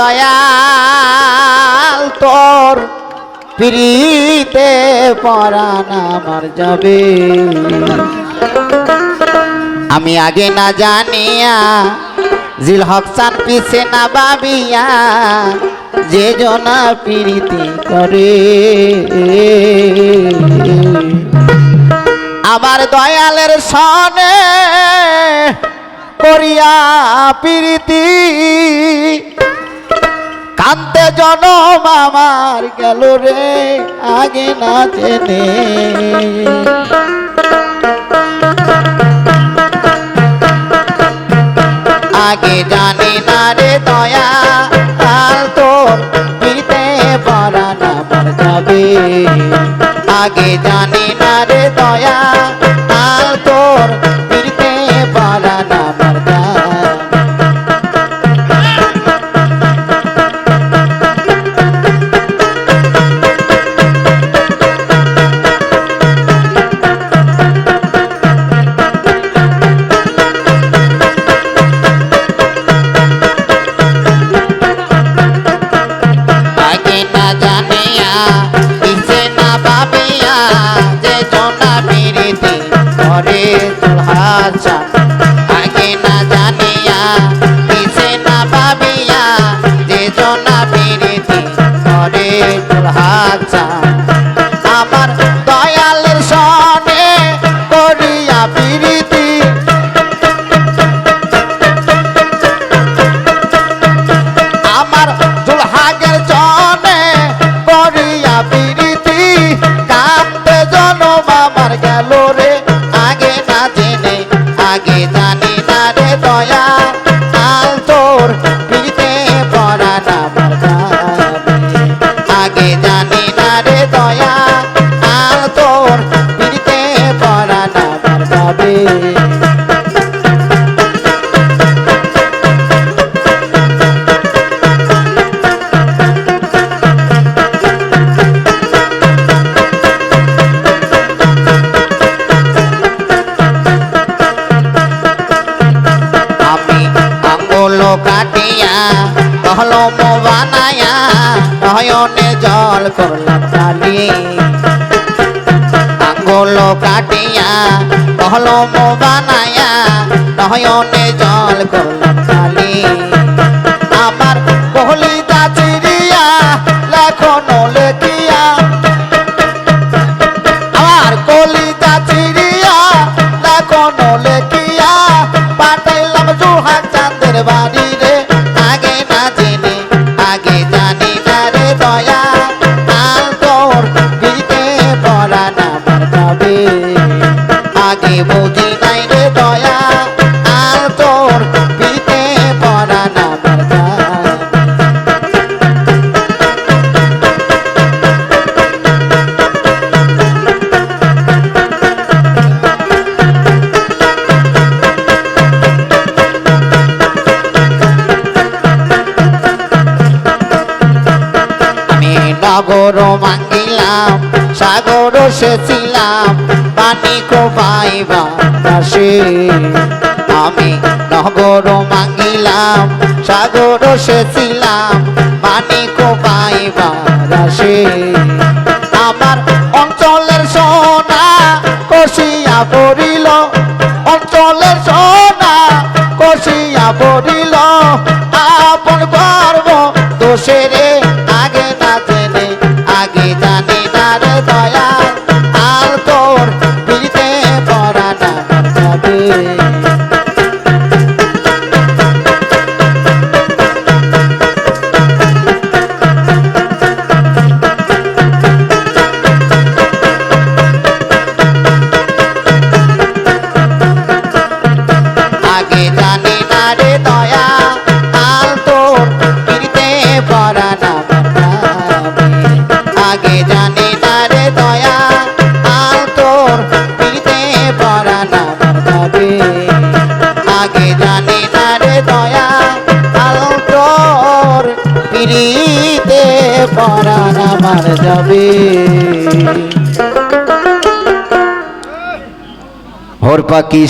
দয়াল তোর পিড়িতে পরাণ আমার যাবে। আমি আগে না জানিয়া জিল হকসান পিছে না বাবিয়া যে জনা পিড়িতি করে। আমার দয়ালের সনে করিয়া পিরিতি কান্তে জনম আমার গেল রে, আগে না জেনে। আগে জানি না রে দয়া আর তোর পিতে পরাণ আমার যাবে। আগে জানি না রে দয়া আর তোর করে চুলহাসা আমার যাবে আমি আঙ্গুল কাটিয়া কলম বানায়া নয়নে জল করলাম কালি আঙ্গুল কাটিয়া কলম বানায়া নয়নে জল করলাম নগর মাঙ্গিলাম সাগর সেছিলাম, পানি কোবাইবা দাসে আমি নগর মাঙ্গিলাম সাগর সেছিলাম, পানি কোবাইবা দাসে আমার অঞ্চলের সোনা কষিয়া পড়িল পিড়িতে পড়া না মার যাবে। হোর পাখি